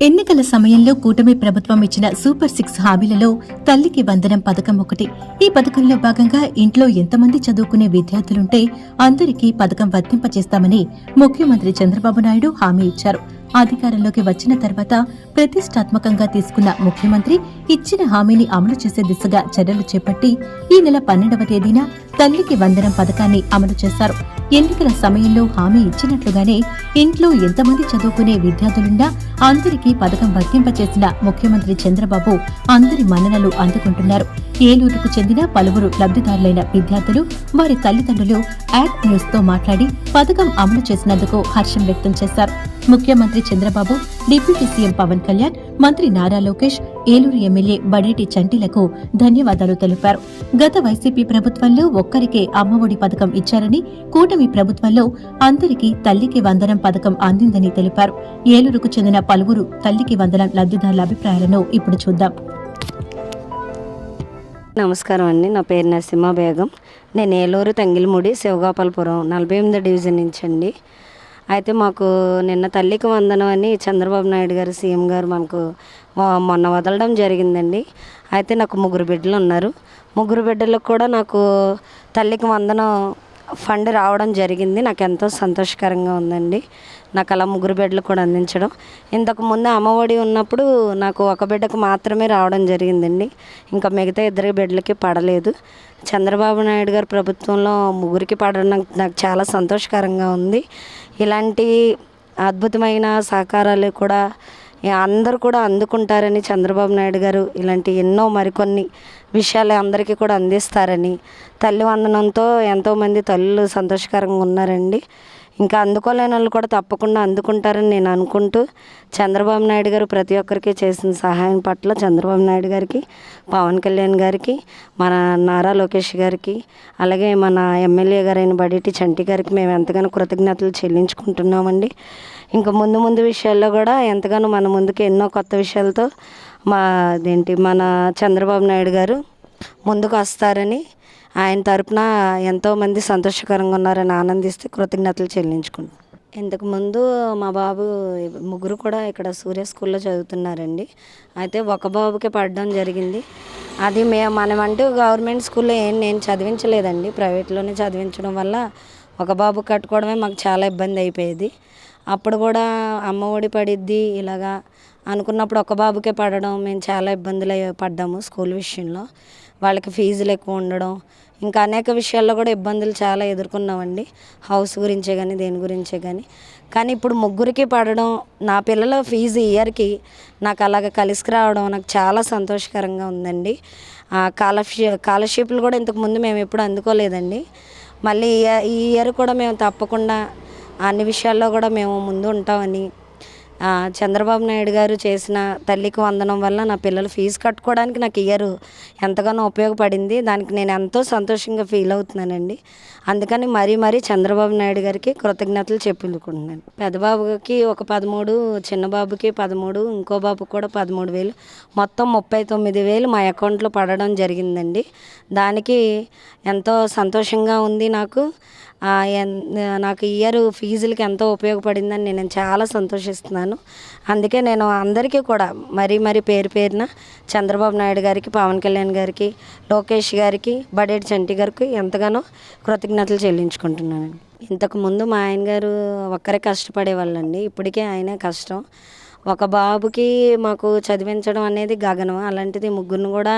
ఎన్నికల సమయంలో కూటమి ప్రభుత్వం ఇచ్చిన సూపర్ సిక్స్ హామీలలో తల్లికి వందనం పథకం ఒకటి. ఈ పథకంలో భాగంగా ఇంట్లో ఎంతమంది చదువుకునే విద్యార్థులుంటే అందరికీ పథకం వర్తింపజేస్తామని ముఖ్యమంత్రి చంద్రబాబు నాయుడు హామీ ఇచ్చారు. అధికారంలోకి వచ్చిన తర్వాత ప్రతిష్టాత్మకంగా తీసుకున్న ముఖ్యమంత్రి ఇచ్చిన హామీని అమలు చేసే దిశగా చర్యలు చేపట్టి ఈ నెల పన్నెండవ తేదీన తల్లికి వందనం పథకాన్ని అమలు చేశారు. ఎన్నికల సమయంలో హామీ ఇచ్చినట్లుగానే ఇంట్లో ఎంతమంది చదువుకునే విద్యార్థులున్నా అందరికీ పథకం వర్తింపచేసిన ముఖ్యమంత్రి చంద్రబాబు అందరి మన్ననలు అందుకుంటున్నారు. ఏలూరుకు చెందిన పలువురు లబ్ధిదారులైన విద్యార్థులు వారి తల్లిదండ్రులు యాడ్ న్యూస్తో మాట్లాడి పథకం అమలు చేసినందుకు హర్షం వ్యక్తం చేశారు. ముఖ్యమంత్రి చంద్రబాబు డిప్యూటీ సీఎం పవన్ కళ్యాణ్ మంత్రి నారా లోకేష్ ఏలూరు ఎమ్మెల్యే బడేటి చంటిలకు ధన్యవాదాలు తెలిపారు. గత వైసీపీ ప్రభుత్వంలో ఒక్కరికే అమ్మఒడి పథకం ఇచ్చారని కూటమి ప్రభుత్వంలో అందరికీ తల్లికి వందనం పథకం అందిందని తెలిపారు. ఏలూరుకు చెందిన పలువురు తల్లికి వందనం లబ్ధిదారుల అభిప్రాయాలను ఇప్పుడు చూద్దాం. నమస్కారం అండి. నా పేరు నరసింహ బేగం. నేను ఏలూరు తంగిలిముడి శివగోపాలపురం నలభై ఎనిమిది డివిజన్ నుంచి అండి. అయితే మాకు నిన్న తల్లికి వందనం అని చంద్రబాబు నాయుడు గారు సీఎం గారు మనకు మొన్న వదలడం జరిగిందండి. అయితే నాకు ముగ్గురు బిడ్డలు ఉన్నారు. ముగ్గురు బిడ్డలకు కూడా నాకు తల్లికి వందనం ఫండ్ రావడం జరిగింది. నాకు ఎంతో సంతోషకరంగా ఉందండి. నాకు అలా ముగ్గురు బిడ్డలు కూడా అందించడం. ఇంతకు ముందు అమ్మఒడి ఉన్నప్పుడు నాకు ఒక బిడ్డకు మాత్రమే రావడం జరిగిందండి. ఇంకా మిగతా ఇద్దరు బిడ్డలకి పడలేదు. చంద్రబాబు నాయుడు గారి ప్రభుత్వంలో ముగ్గురికి పడడం నాకు- చాలా సంతోషకరంగా ఉంది. ఇలాంటి అద్భుతమైన సహకారాలు కూడా అందరూ కూడా అందుకుంటారని చంద్రబాబు నాయుడు గారు ఇలాంటి ఎన్నో మరికొన్ని విషయాలు అందరికీ కూడా అందిస్తారని తల్లి వందనంతో ఎంతోమంది తల్లులు సంతోషకరంగా ఉన్నారండి. ఇంకా అందుకోలేని వాళ్ళు కూడా తప్పకుండా అందుకుంటారని నేను అనుకుంటూ చంద్రబాబు నాయుడు గారు ప్రతి ఒక్కరికి చేసిన సహాయం పట్ల చంద్రబాబు నాయుడు గారికి పవన్ కళ్యాణ్ గారికి మన నారా లోకేష్ గారికి అలాగే మన ఎమ్మెల్యే గారైన బడిటి చంటి గారికి మేము ఎంతగానో కృతజ్ఞతలు చెల్లించుకుంటున్నామండి. ఇంకా ముందు ముందు విషయాల్లో కూడా ఎంతగానో మన ముందుకు ఎన్నో కొత్త విషయాలతో మా అదేంటి మన చంద్రబాబు నాయుడు గారు ముందుకు వస్తారని ఆయన తరపున ఎంతోమంది సంతోషకరంగా ఉన్నారని ఆనందిస్తే కృతజ్ఞతలు చెల్లించుకుంటున్నాను ఇంతకు ముందు మా బాబు ముగ్గురు కూడా ఇక్కడ సూర్య స్కూల్లో చదువుతున్నారండి. అయితే ఒక బాబుకే పడడం జరిగింది. అది మేము మనమంటూ గవర్నమెంట్ స్కూల్లో ఏం నేను చదివించలేదండి. ప్రైవేట్లోనే చదివించడం వల్ల ఒక బాబు కట్టుకోవడమే మాకు చాలా ఇబ్బంది అయిపోయేది. అప్పుడు కూడా అమ్మ ఒడి పడిద్ది ఇలాగా అనుకున్నప్పుడు ఒక బాబుకే పడడం మేము చాలా ఇబ్బందులు పడ్డాము స్కూల్ విషయంలో. వాళ్ళకి ఫీజులు ఎక్కువ ఉండడం ఇంకా అనేక విషయాల్లో కూడా ఇబ్బందులు చాలా ఎదుర్కొన్నామండి. హౌస్ గురించే కానీ దేని గురించే కానీ కానీ ఇప్పుడు ముగ్గురికి పడడం నా పిల్లల ఫీజు ఇయర్కి నాకు అలాగ కలిసి రావడం నాకు చాలా సంతోషకరంగా ఉందండి. కాలర్షి స్కాలర్షిప్లు కూడా ఇంతకు ముందు మేము ఎప్పుడు అందుకోలేదండి. మళ్ళీ ఈ ఇయర్- ఈ ఇయర్ కూడా మేము తప్పకుండా అన్ని విషయాల్లో కూడా మేము ముందు ఉంటామని చంద్రబాబు నాయుడు గారు చేసిన తల్లికి వందనం వల్ల నా పిల్లలు ఫీజు కట్టుకోవడానికి నాకు ఇయర్ ఎంతగానో ఉపయోగపడింది. దానికి నేను ఎంతో సంతోషంగా ఫీల్ అవుతున్నానండి. అందుకని మరీ మరీ చంద్రబాబు నాయుడు గారికి కృతజ్ఞతలు చెప్పుకుంటున్నాను. పెద్ద బాబుకి ఒక పదమూడు చిన్న బాబుకి పదమూడు ఇంకో బాబుకి కూడా పదమూడు వేలు. మొత్తం ముప్పై తొమ్మిది వేలు మా అకౌంట్లో పడడం జరిగిందండి. దానికి ఎంతో సంతోషంగా ఉంది నాకు. నాకు ఇయర్ ఫీజులకి ఎంతో ఉపయోగపడిందని నేను చాలా సంతోషిస్తున్నాను. అందుకే నేను అందరికీ కూడా మరీ మరీ పేరు పేరున చంద్రబాబు నాయుడు గారికి పవన్ కళ్యాణ్ గారికి లోకేష్ గారికి బడేటి చంటి గారికి ఎంతగానో కృతజ్ఞతలు చెల్లించుకుంటున్నాను ఇంతకుముందు మా ఆయన గారు ఒక్కరే కష్టపడేవాళ్ళండి. ఇప్పటికే ఆయనే కష్టం. ఒక బాబుకి మాకు చదివించడం అనేది గగనం. అలాంటిది ముగ్గురిని కూడా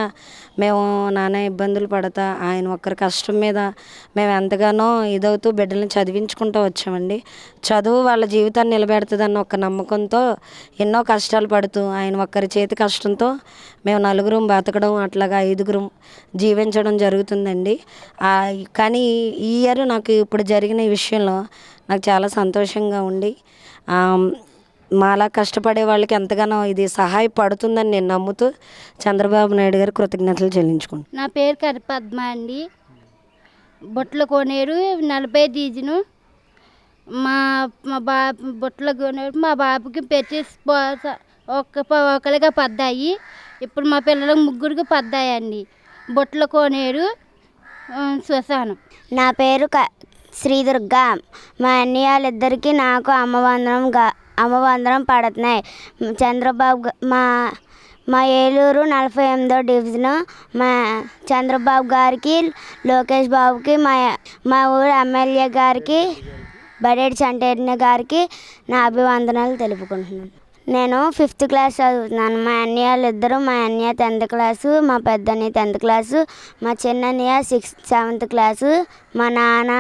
మేము నానా ఇబ్బందులు పడతా ఆయన ఒక్కరి కష్టం మీద మేము ఎంతగానో ఇదవుతూ బిడ్డలను చదివించుకుంటూ వచ్చామండి. చదువు వాళ్ళ జీవితాన్ని నిలబెడుతుందన్న ఒక నమ్మకంతో ఎన్నో కష్టాలు పడుతూ ఆయన ఒక్కరి చేతి కష్టంతో మేము నలుగురం బతకడం అట్లాగా ఐదుగురం జీవించడం జరుగుతుందండి. కానీ ఈ ఇయర్ నాకు ఇప్పుడు జరిగిన ఈ విషయంలో నాకు చాలా సంతోషంగా ఉండి మాలా కష్టపడే వాళ్ళకి ఎంతగానో ఇది సహాయపడుతుందని నేను నమ్ముతూ చంద్రబాబు నాయుడు గారు కృతజ్ఞతలు చెల్లించుకుంటాను నా పేరు కరి పద్మ అండి. బొట్ల కోనేరు నలభై డివిజను మా మా బాబు బొట్ల కోనేరు మా బాబుకి పెట్టి ఒక ఒకరిగా పడ్డాయి ఇప్పుడు మా పిల్లలకు ముగ్గురికి పడ్డాయండి బొట్ల కోనేరు ఆ, శ్మశానం. నా పేరు క శ్రీదుర్గ. మా అన్నయ్య వాళ్ళిద్దరికీ నాకు అమ్మవందనం గా అమ్మవందనం పడుతున్నాయి. చంద్రబాబు మా మా ఏలూరు నలభై ఎనిమిదో డివిజను మా చంద్రబాబు గారికి లోకేష్ బాబుకి మా మా ఊరు ఎమ్మెల్యే గారికి బడేటి చంటేరిన గారికి నా అభివందనాలు తెలుపుకుంటున్నాను. నేను ఫిఫ్త్ క్లాస్ చదువుతున్నాను. మా అన్నయ్యలు ఇద్దరు మా అన్నయ్య టెన్త్ క్లాసు మా పెద్దన్నయ్య టెన్త్ క్లాసు మా చిన్నన్నయ్య సిక్స్త్ సెవెంత్ క్లాసు మా నాన్న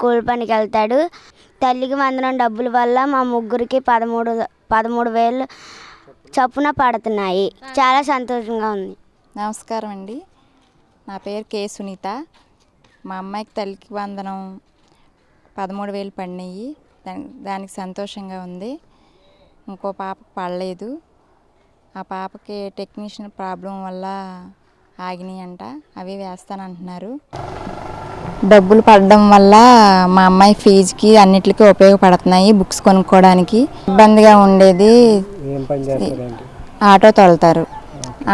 కూలి పనికి వెళ్తాడు. తల్లికి వందనం డబ్బుల వల్ల మా ముగ్గురికి పదమూడు పదమూడు వేలు చొప్పున పడుతున్నాయి. చాలా సంతోషంగా ఉంది. నమస్కారం అండి. నా పేరు కే సునీత. మా అమ్మాయికి తల్లికి వందనం పదమూడు వేలు పడినాయి. దాని దానికి సంతోషంగా ఉంది. ఇంకో పాపకు పడలేదు. ఆ పాపకి టెక్నీషియన్ ప్రాబ్లం వల్ల ఆగినాయి అంట. అవి వేస్తానంటున్నారు. డబ్బులు పడడం వల్ల మా అమ్మాయి ఫీజుకి అన్నిటికీ ఉపయోగపడుతున్నాయి బుక్స్ కొనుక్కోవడానికి. ఇబ్బందిగా ఉండేది. ఆటో తోలుతారు.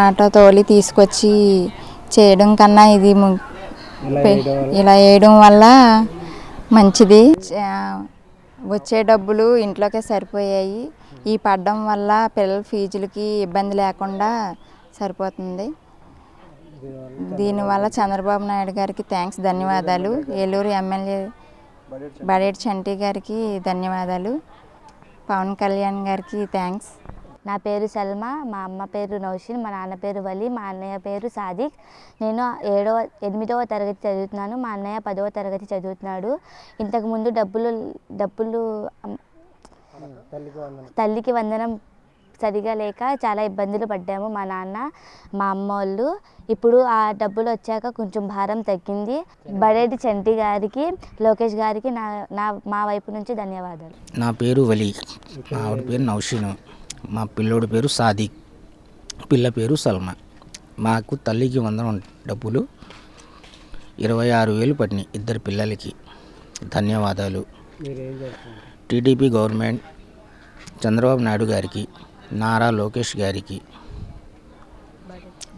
ఆటో తోలి తీసుకొచ్చి చేయడం కన్నా ఇది ఇలా వేయడం వల్ల? మంచిది. వచ్చే డబ్బులు ఇంట్లోకే సరిపోయాయి. ఈ పడడం వల్ల పిల్లల ఫీజులకి ఇబ్బంది లేకుండా సరిపోతుంది. దీనివల్ల చంద్రబాబు నాయుడు గారికి థ్యాంక్స్ ధన్యవాదాలు. ఏలూరు ఎమ్మెల్యే బడేటి చంటి గారికి ధన్యవాదాలు. పవన్ కళ్యాణ్ గారికి థ్యాంక్స్. నా పేరు సల్మా మా అమ్మ పేరు నౌషిన్ మా నాన్న పేరు వలి మా అన్నయ్య పేరు సాదిక్. నేను ఏడవ ఎనిమిదవ తరగతి చదువుతున్నాను మా అన్నయ్య పదవ తరగతి చదువుతున్నాడు. ఇంతకుముందు డబ్బులు డబ్బులు తల్లికి వందనం సరిగా లేక చాలా ఇబ్బందులు పడ్డాము మా నాన్న మా అమ్మ వాళ్ళు. ఇప్పుడు ఆ డబ్బులు వచ్చాక కొంచెం భారం తగ్గింది. బడేటి చంటి గారికి లోకేష్ గారికి నా నా మా వైపు నుంచి ధన్యవాదాలు. నా పేరు వలి. మా ఆవిడ పేరు నౌషీను. మా పిల్లోడి పేరు సాదిక్. పిల్ల పేరు సల్మా. మాకు తల్లికి వందనం డబ్బులు. ఇరవై ఆరు వేలు పడినాయి ఇద్దరు పిల్లలకి. ధన్యవాదాలు. టీడీపీ గవర్నమెంట్ చంద్రబాబు నాయుడు గారికి నారా లోకేష్ గారికి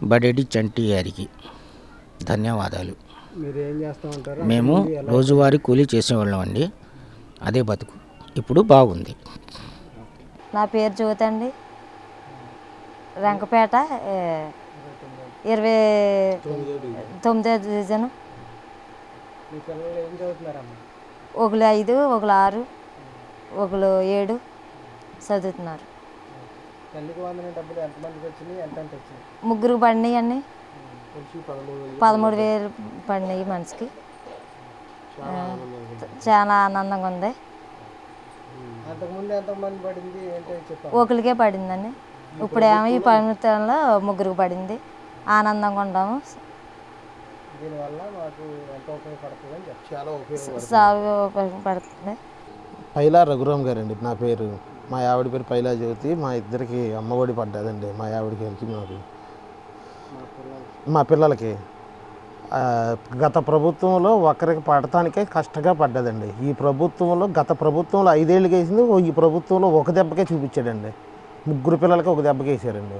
బడేటి చంటి గారికి ధన్యవాదాలు. మేము రోజువారీ కూలీ చేసేవాళ్ళం అండి. అదే బతుకు. ఇప్పుడు బాగుంది. నా పేరు జ్యోతి అండి. రంకపేట ఏ, ఇరవై తొమ్మిదో డివిజన్. ఒకరు ఐదు ఒకరు ఆరు ఒకరు ఏడు చదువుతున్నారు. ముగ్గురు పడినాయి అండి పదమూడు వేలు పడినాయి మనిషికి. చాలా ఆనందంగా ఉంది. ఒకరికే పడిందండి. ఇప్పుడేమో ఈ ప్రభుత్వంలో ముగ్గురికి పడింది. ఆనందంగా ఉన్నాము చాలా ఉపయోగపడుతుంది. పైలా రఘురామ్ గారండి నా పేరు. మా ఆవిడ పేరు పైలా జ్యోతి. మా ఇద్దరికి అమ్మఒడి పడ్డదండి మా ఆవిడకి వెళ్ళి మాకు? మా పిల్లలకి. గత ప్రభుత్వంలో ఒకరికి పడటానికే కష్టంగా పడ్డదండి. ఈ ప్రభుత్వంలో గత ప్రభుత్వంలో ఐదేళ్ళకి వేసింది. ఈ ప్రభుత్వంలో ఒక దెబ్బకే చూపించాడండి. ముగ్గురు పిల్లలకి ఒక దెబ్బకి వేసారండి.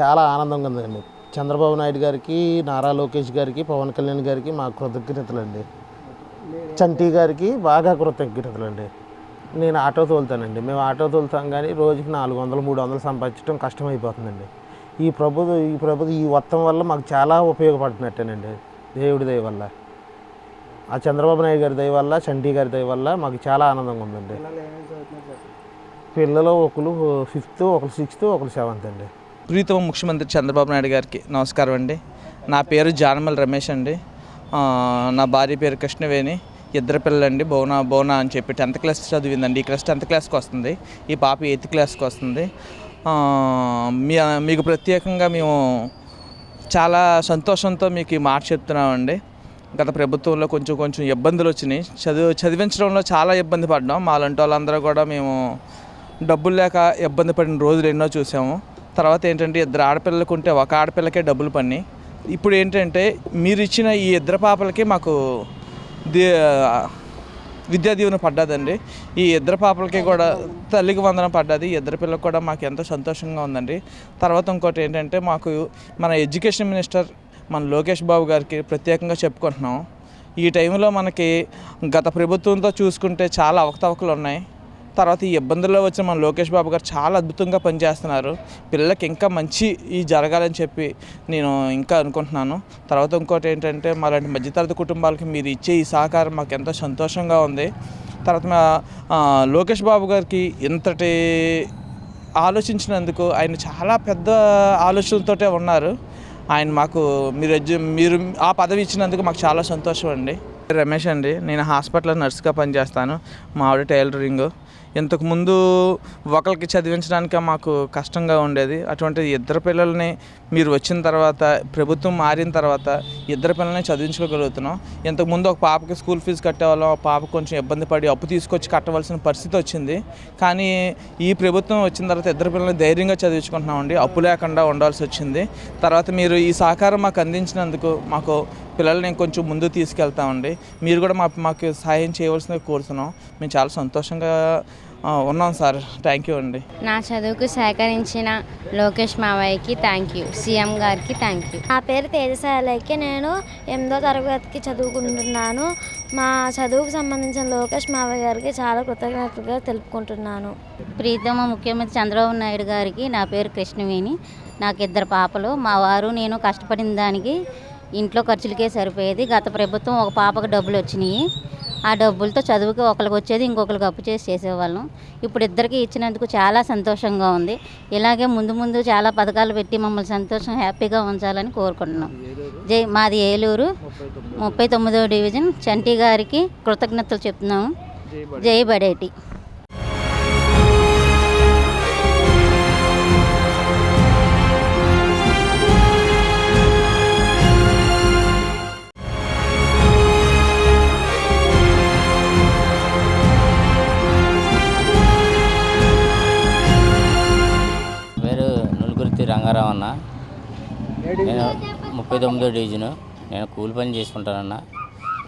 చాలా ఆనందంగా ఉందండి. చంద్రబాబు నాయుడు గారికి నారా లోకేష్ గారికి పవన్ కళ్యాణ్ గారికి మా కృతజ్ఞతలండి. చంటి గారికి బాగా కృతజ్ఞతలండి. నేను ఆటో తోలుతానండి. మేము ఆటో తోలుతాం కానీ రోజుకి నాలుగు వందలు మూడు వందలు సంపాదించడం కష్టమైపోతుందండి. ఈ ప్రభుత్వం ఈ ప్రభుత్వం ఈ మొత్తం వల్ల మాకు చాలా ఉపయోగపడుతున్నట్టేనండి. దేవుడి దయ వల్ల. ఆ చంద్రబాబు నాయుడు గారి దయ వల్ల చండీ గారి దయ వల్ల మాకు చాలా ఆనందంగా ఉందండి. పిల్లలు ఒకరు ఫిఫ్త్ ఒకరు సిక్స్త్ ఒకరు సెవెంత్ అండి. ప్రీతమ ముఖ్యమంత్రి చంద్రబాబు నాయుడు గారికి నమస్కారం అండి. నా పేరు జానమల్ రమేష్ అండి. నా భార్య పేరు కృష్ణవేణి. ఇద్దరు పిల్లలండి బోనా బోనా అని చెప్పి టెన్త్ క్లాస్ చదివిందండి. ఈ క్లాస్ టెన్త్ క్లాస్కి వస్తుంది. ఈ పాప ఎయిత్ క్లాస్కి వస్తుంది. మీ మీకు ప్రత్యేకంగా మేము చాలా సంతోషంతో మీకు ఈ మాట చెప్తున్నామండి. గత ప్రభుత్వంలో కొంచెం కొంచెం ఇబ్బందులు వచ్చినాయి. చదువు చదివించడంలో చాలా ఇబ్బంది పడ్డాం. మాలాంటి వాళ్ళందరూ కూడా మేము డబ్బులు లేక ఇబ్బంది పడిన రోజులు ఎన్నో చూసాము. తర్వాత ఏంటంటే ఇద్దరు ఆడపిల్లలకు ఉంటే ఒక ఆడపిల్లకే డబ్బులు పడినాయి. ఇప్పుడు ఏంటంటే మీరు ఇచ్చిన ఈ ఇద్దరు పాపలకి మాకు విద్యా దీవెన పడ్డదండి. ఈ ఇద్దరు పాపలకి కూడా తల్లికి వందనం పడ్డది. ఇద్దరు పిల్లలకు కూడా మాకు ఎంతో సంతోషంగా ఉందండి. తర్వాత ఇంకోటి ఏంటంటే మాకు మన ఎడ్యుకేషన్ మినిస్టర్ మన లోకేష్ బాబు గారికి ప్రత్యేకంగా చెప్పుకుంటున్నాం. ఈ టైంలో మనకి గత ప్రభుత్వంతో చూసుకుంటే చాలా అవకతవకలు ఉన్నాయి. తర్వాత ఈ ఇబ్బందుల్లో వచ్చిన మన లోకేష్ బాబు గారు చాలా అద్భుతంగా పనిచేస్తున్నారు. పిల్లలకి ఇంకా మంచి ఈ జరగాలని చెప్పి నేను ఇంకా అనుకుంటున్నాను. తర్వాత ఇంకోటి ఏంటంటే మాలాంటి మధ్యతరగతి కుటుంబాలకి మీరు ఇచ్చే ఈ సహకారం మాకు ఎంతో సంతోషంగా ఉంది. తర్వాత మా లోకేష్ బాబు గారికి ఇంతటి ఆలోచించినందుకు ఆయన చాలా పెద్ద ఆలోచనలతోటే ఉన్నారు. ఆయన మాకు మీరు మీరు ఆ పదవి ఇచ్చినందుకు మాకు చాలా సంతోషం అండి. రమేష్ అండి. నేను హాస్పిటల్లో నర్స్గా పనిచేస్తాను. మా ఆవిడ టైలరింగ్. ఇంతకుముందు ఒకరికి చదివించడానికి మాకు కష్టంగా ఉండేది. అటువంటి ఇద్దరు పిల్లల్ని మీరు వచ్చిన తర్వాత ప్రభుత్వం మారిన తర్వాత ఇద్దరు పిల్లల్ని చదివించుకోగలుగుతున్నాం. ఇంతకు ముందు ఒక పాపకి స్కూల్ ఫీజు కట్టేవాళ్ళం. ఆ పాప కొంచెం ఇబ్బంది పడి అప్పు తీసుకొచ్చి కట్టవలసిన పరిస్థితి వచ్చింది. కానీ ఈ ప్రభుత్వం వచ్చిన తర్వాత ఇద్దరు పిల్లల్ని ధైర్యంగా చదివించుకుంటున్నామండి. అప్పు లేకుండా ఉండాల్సి వచ్చింది. తర్వాత మీరు ఈ సహకారం మాకు అందించినందుకు మాకు పిల్లల్ని కొంచెం ముందు తీసుకెళ్తామండి మీరు కూడా మా మాకు సహాయం చేయవలసిందిగా కోరుతున్నాం మేము చాలా సంతోషంగా ఉన్నాం సార్. థ్యాంక్ యూ అండి. నా చదువుకు సహకరించిన లోకేష్ మావయ్యకి థ్యాంక్ యూ సీఎం గారికి థ్యాంక్ యూ నా పేరు తేజశాలకి నేను ఎనిమిదో తరగతికి చదువుకుంటున్నాను. మా చదువుకు సంబంధించిన లోకేష్ మావయ్య గారికి చాలా కృతజ్ఞతగా తెలుపుకుంటున్నాను. ప్రీతమ ముఖ్యమంత్రి చంద్రబాబు నాయుడు గారికి నా పేరు కృష్ణవేణి. నాకు ఇద్దరు పాపలు. మా వారు నేను కష్టపడిన దానికి ఇంట్లో ఖర్చులకే సరిపోయేది. గత ప్రభుత్వం ఒక పాపకు డబ్బులు వచ్చినాయి. ఆ డబ్బులతో చదువుకి ఒకరికి వచ్చేది ఇంకొకరికి అప్పు చేసి చేసేవాళ్ళం. ఇప్పుడు ఇద్దరికి ఇచ్చినందుకు చాలా సంతోషంగా ఉంది. ఇలాగే ముందు ముందు చాలా పథకాలు పెట్టి మమ్మల్ని సంతోషం హ్యాపీగా ఉంచాలని కోరుకుంటున్నాం. జై మాది ఏలూరు. ముప్పై తొమ్మిదవ డివిజన్. చంటి గారికి కృతజ్ఞతలు చెప్తున్నాము జై బడేటి. రంగారావు అన్న. నేను ముప్పై తొమ్మిదో డివిజను. నేను కూలి పని చేసుకుంటానన్న.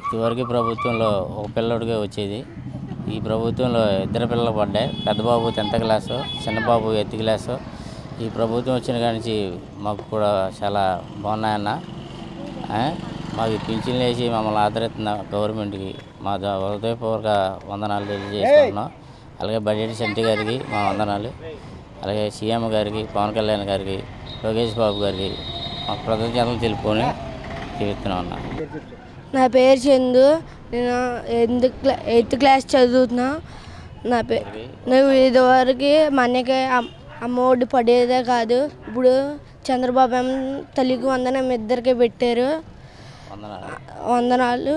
ఇదివరకు ప్రభుత్వంలో ఒక పిల్లడికే వచ్చేది. ఈ ప్రభుత్వంలో ఇద్దరు పిల్లలు పడ్డాయి. పెద్ద బాబు టెన్త్ క్లాసు చిన్న బాబు ఎయిత్ క్లాసు. ఈ ప్రభుత్వం వచ్చిన కాడి నుంచి మాకు కూడా చాలా బాగున్నాయన్న? మాకు పింఛన్లు వేసి మమ్మల్ని ఆదరిస్తున్న గవర్నమెంట్కి మా హృదయపూర్వక వందనాలు తెలియజేసుకుంటున్నాం అలాగే బడ్జెట్ సెంటి గారికి మా వందనాలు. అలాగే సీఎం గారికి పవన్ కళ్యాణ్ గారికి లోకేష్ బాబు గారికి మా కృతజ్ఞతలు తెలుపుకొని జీవిస్తున్నాం అన్న. నా పేరు చందు. నేను ఎందు క్లా ఎయిత్ క్లాస్ చదువుతున్నా. నా పేరు నువ్వు ఇదివరకు మా అన్నకి అమ్- అమ్మ ఒడి పడేదే కాదు. ఇప్పుడు చంద్రబాబు ఏమో తల్లికి వందనం ఇద్దరికి పెట్టారు. వందనాలు.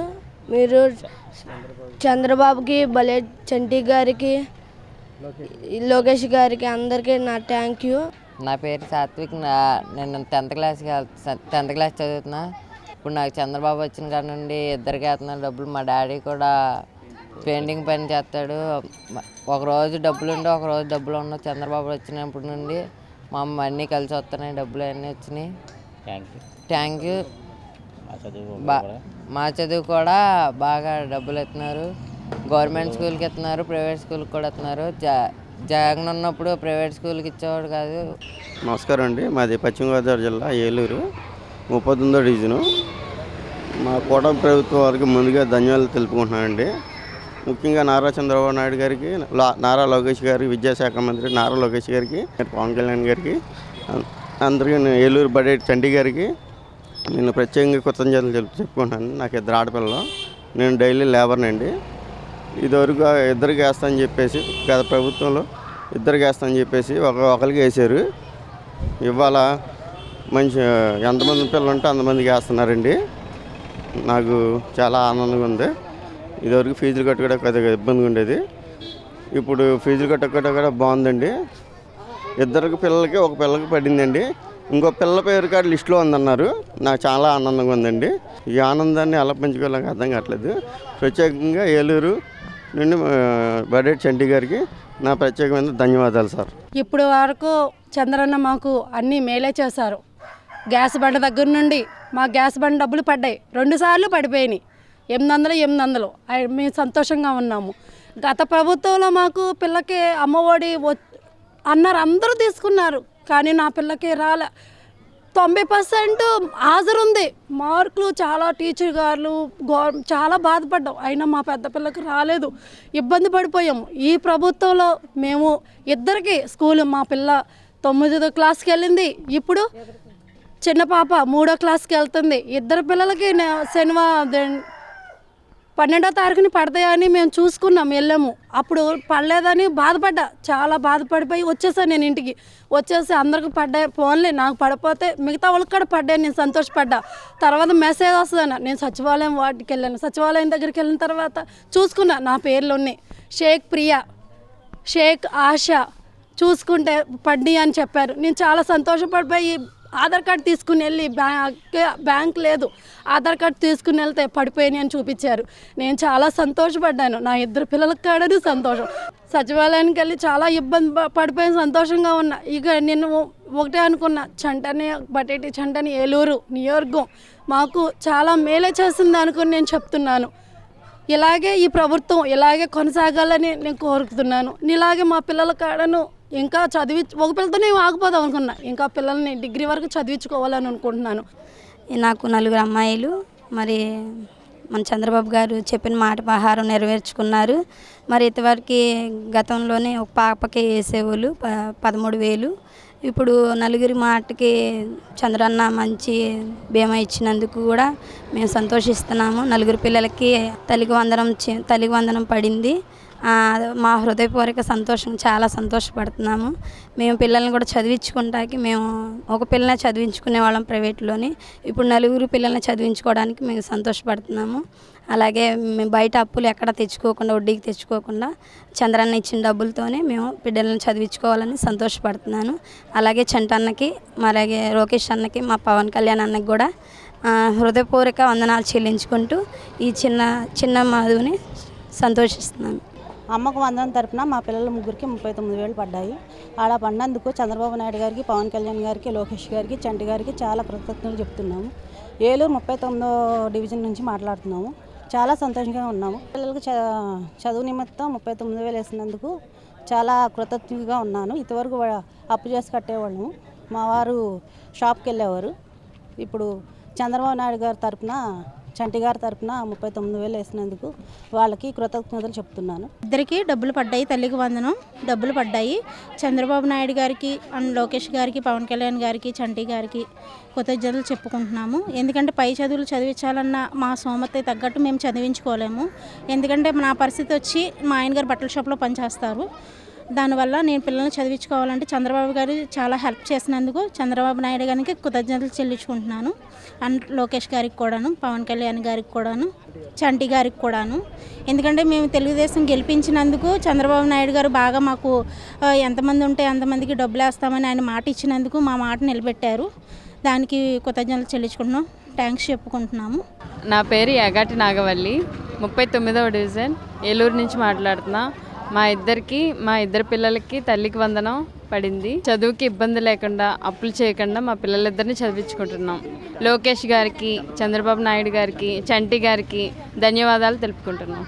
మీరు చంద్రబాబుకి భలే చంటి గారికి లోకేష్ గారికి అందరికీ నా థ్యాంక్ యూ నా పేరు సాత్విక్. నా నేను టెన్త్ క్లాస్కి టెన్త్ క్లాస్ చదువుతున్నా. ఇప్పుడు నాకు చంద్రబాబు వచ్చిన కాడ నుండి ఇద్దరికి వేస్తున్నాను డబ్బులు. మా డాడీ కూడా పెయింటింగ్ పని చేస్తాడు. మ- ఒక రోజు డబ్బులు ఉండి ఒక రోజు డబ్బులు ఉండవు. చంద్రబాబు వచ్చినప్పటి నుండి మా అమ్మ అన్నీ కలిసి వస్తున్నాయి. డబ్బులు అన్నీ వచ్చినాయి. థ్యాంక్ యూ థ్యాంక్ యూ మా చదువు బా కూడా. మా చదువు కూడా బాగా డబ్బులు ఇస్తున్నారు గవర్నమెంట్ స్కూల్కి ఇస్తున్నారు ప్రైవేట్ స్కూల్కి కూడా ఇస్తున్నారు జగన్ ఉన్నప్పుడు ప్రైవేట్ స్కూల్కి ఇచ్చేవాడు కాదు. నమస్కారం అండి. మాది పశ్చిమ గోదావరి జిల్లా ఏలూరు. ముప్పై తొమ్మిదో డివిజను. మా కూటమి ప్రభుత్వం వారికి ముందుగా ధన్యవాదాలు తెలుపుకుంటున్నానండి. ముఖ్యంగా నారా చంద్రబాబు నాయుడు గారికి లా- నారా లోకేష్ గారికి విద్యాశాఖ మంత్రి నారా లోకేష్ గారికి పవన్ కళ్యాణ్ గారికి అందరికీ నేను ఏలూరు బడే చండీ గారికి నేను ప్రత్యేకంగా కృతజ్ఞతలు తెలుపు చెప్పుకుంటాను నాకు ఇద్దరు ఆడపిల్లలు. నేను డైలీ లేబర్నండి ఇదివరకు ఇద్దరికి వేస్తా అని చెప్పేసి గత ప్రభుత్వంలో ఇద్దరికి వేస్తా అని చెప్పేసి ఒక ఒకరికి వేసారు. ఇవాళ మంచి ఎంతమంది పిల్లలు ఉంటే అంతమందికి వేస్తున్నారండి నాకు చాలా ఆనందంగా ఉంది. ఇదివరకు ఫీజులు కట్టుకోవడం కొద్దిగా ఇబ్బందిగా ఉండేది. ఇప్పుడు ఫీజులు కట్టుకోవడం కూడా బాగుందండి. ఇద్దరికి పిల్లలకి ఒక పిల్లకి పడిందండి. ఇంకో పిల్ల పేరు కాడ లిస్టులో ఉందన్నారు. నాకు చాలా ఆనందంగా ఉందండి. ఈ ఆనందాన్ని ఎలా పెంచుకోవాలని అర్థం కావట్లేదు. ప్రత్యేకంగా ఏలూరు నుండి బడేట్ చంటి గారికి నా ప్రత్యేకమైన ధన్యవాదాలు సార్. ఇప్పుడు వరకు చంద్రన్న మాకు అన్నీ మేలే చేశారు. గ్యాస్ బండ దగ్గర నుండి మా గ్యాస్ బండ డబ్బులు పడ్డాయి. రెండు సార్లు పడిపోయినాయి. ఎనిమిది వందలు ఎనిమిది వందలు మేము సంతోషంగా ఉన్నాము. గత ప్రభుత్వంలో మాకు పిల్లకి అమ్మఒడి వ- అన్నారు అందరూ తీసుకున్నారు. కానీ నా పిల్లకి రాలే. తొంభై పర్సెంట్ హాజరుంది మార్కులు చాలా టీచర్ గారు చాలా బాధపడ్డాం. అయినా మా పెద్ద పిల్లకి రాలేదు. ఇబ్బంది పడిపోయాము ఈ ప్రభుత్వంలో మేము ఇద్దరికి స్కూల్ మా పిల్ల తొమ్మిదో క్లాస్కి వెళ్ళింది. ఇప్పుడు చిన్న పాప మూడో క్లాస్కి వెళ్తుంది. ఇద్దరు పిల్లలకి శనివారం పన్నెండో తారీఖుని పడతాయని మేము చూసుకున్నాం వెళ్ళాము అప్పుడు పడలేదని బాధపడ్డా. చాలా బాధపడిపోయి వచ్చేసాను నేను ఇంటికి. వచ్చేసి అందరికి పడ్డాయి ఫోన్లే నాకు పడిపోతే మిగతా వాళ్ళకి కూడా పడ్డాయి నేను సంతోషపడ్డా. తర్వాత మెసేజ్ వస్తుందన్న నేను సచివాలయం వాటికి వెళ్ళాను. సచివాలయం దగ్గరికి వెళ్ళిన తర్వాత చూసుకున్నా నా పేర్లు ఉన్నాయి. షేక్ ప్రియా షేక్ ఆశ చూసుకుంటే పడ్డి అని చెప్పారు. నేను చాలా సంతోషపడిపోయి ఆధార్ కార్డు తీసుకుని వెళ్ళి బ్యాంక్ బ్యాంక్ లేదు. ఆధార్ కార్డు తీసుకుని వెళ్తే పడిపోయినాయి అని చూపించారు. నేను చాలా సంతోషపడ్డాను. నా ఇద్దరు పిల్లలకు కాడని సంతోషం. సచివాలయానికి వెళ్ళి చాలా ఇబ్బంది పడిపోయిన సంతోషంగా ఉన్నా. ఇక నేను ఒకటే అనుకున్నా. చంటని బటేటి చంటని ఏలూరు నియోర్గం మాకు చాలా మేలే చేసింది అనుకుని నేను చెప్తున్నాను. ఇలాగే ఈ ప్రభుత్వం ఇలాగే కొనసాగాలని నేను కోరుతున్నాను. ఇలాగే మా పిల్లల కాడను ఇంకా చదివి ఒక పిల్లతోనే ఆగిపోదాం అనుకున్నా. ఇంకా పిల్లల్ని డిగ్రీ వరకు చదివించుకోవాలని అనుకుంటున్నాను. నాకు నలుగురు అమ్మాయిలు మరి మన చంద్రబాబు గారు చెప్పిన మాట ఆహారం నెరవేర్చుకున్నారు. మరి ఇంతవరకు గతంలోనే ఒక పాపకి వేసేవాళ్ళు ప పదమూడు వేలు. ఇప్పుడు నలుగురి మాటకి చంద్రన్న మంచి బీమా ఇచ్చినందుకు కూడా మేము సంతోషిస్తున్నాము. నలుగురు పిల్లలకి తల్లికి వందనం తల్లికి వందనం పడింది. మా హృదయపూర్వక సంతోషం చాలా సంతోషపడుతున్నాము. మేము పిల్లల్ని కూడా చదివించుకుంటానికి మేము ఒక పిల్లని చదివించుకునే వాళ్ళం ప్రైవేట్లోని. ఇప్పుడు నలుగురు పిల్లల్ని చదివించుకోవడానికి మేము సంతోషపడుతున్నాము. అలాగే మేము బయట అప్పులు ఎక్కడ తెచ్చుకోకుండా వడ్డీకి తెచ్చుకోకుండా చంద్రన్న ఇచ్చిన డబ్బులతోనే మేము బిడ్డలను చదివించుకోవాలని సంతోషపడుతున్నాను. అలాగే చంటన్నకి అలాగే రోకేష్ అన్నకి మా పవన్ కళ్యాణ్ అన్నకి కూడా హృదయపూర్వక వందనాలు చెల్లించుకుంటూ ఈ చిన్న చిన్న మాధువుని సంతోషిస్తున్నాను. అమ్మకు వందనం తరపున మా పిల్లల ముగ్గురికి ముప్పై తొమ్మిది వేలు పడ్డాయి. అలా పడినందుకు చంద్రబాబు నాయుడు గారికి పవన్ కళ్యాణ్ గారికి లోకేష్ గారికి చంటి గారికి చాలా కృతజ్ఞతలు చెప్తున్నాము. ఏలూరు ముప్పై తొమ్మిదో డివిజన్ నుంచి మాట్లాడుతున్నాము. చాలా సంతోషంగా ఉన్నాము. పిల్లలకు చ చదువు నిమిత్తం ముప్పై తొమ్మిది వేలు వేసినందుకు చాలా కృతజ్ఞతగా ఉన్నాను. ఇంతవరకు అప్పు చేసి కట్టేవాళ్ళము. మా వారు షాప్కి వెళ్ళేవారు. ఇప్పుడు చంద్రబాబు నాయుడు గారి తరపున చంటి గారి తరపున ముప్పై తొమ్మిది వేలు వేసినందుకు వాళ్ళకి కృతజ్ఞతలు చెప్తున్నాను. ఇద్దరికి డబ్బులు పడ్డాయి తల్లికి వందనం. డబ్బులు పడ్డాయి. చంద్రబాబు నాయుడు గారికి అండ్ లోకేష్ గారికి పవన్ కళ్యాణ్ గారికి చంటి గారికి కృతజ్ఞతలు చెప్పుకుంటున్నాము. ఎందుకంటే పై చదువులు చదివించాలన్న మా సోమత తగ్గట్టు మేము చదివించుకోలేము. ఎందుకంటే నా పరిస్థితి వచ్చి మా ఆయన గారు బట్టల షాప్లో పనిచేస్తారు. దానివల్ల నేను పిల్లల్ని చదివించుకోవాలంటే చంద్రబాబు గారు చాలా హెల్ప్ చేసినందుకు చంద్రబాబు నాయుడు గారికి కృతజ్ఞతలు చెల్లించుకుంటున్నాను. అండ్ లోకేష్ గారికి కూడాను పవన్ కళ్యాణ్ గారికి కూడాను చంటి గారికి కూడాను. ఎందుకంటే మేము తెలుగుదేశం గెలిపించినందుకు చంద్రబాబు నాయుడు గారు బాగా మాకు ఎంతమంది ఉంటే అంతమందికి డబ్బులు వేస్తామని ఆయన మాట ఇచ్చినందుకు మా మాట నిలబెట్టారు. దానికి కృతజ్ఞతలు చెల్లించుకుంటున్నాం. థ్యాంక్స్ చెప్పుకుంటున్నాము. నా పేరు యాగాటి నాగవల్లి. ముప్పై తొమ్మిదవ డివిజన్ ఏలూరు నుంచి మాట్లాడుతున్నా. మా ఇద్దరికి మా ఇద్దరు పిల్లలకి తల్లికి వందనం పడింది. చదువుకి ఇబ్బంది లేకుండా అప్పులు చేయకుండా మా పిల్లలిద్దరిని చదివించుకుంటున్నాం. లోకేష్ గారికి చంద్రబాబు నాయుడు గారికి చంటి గారికి ధన్యవాదాలు తెలుపుకుంటున్నాం.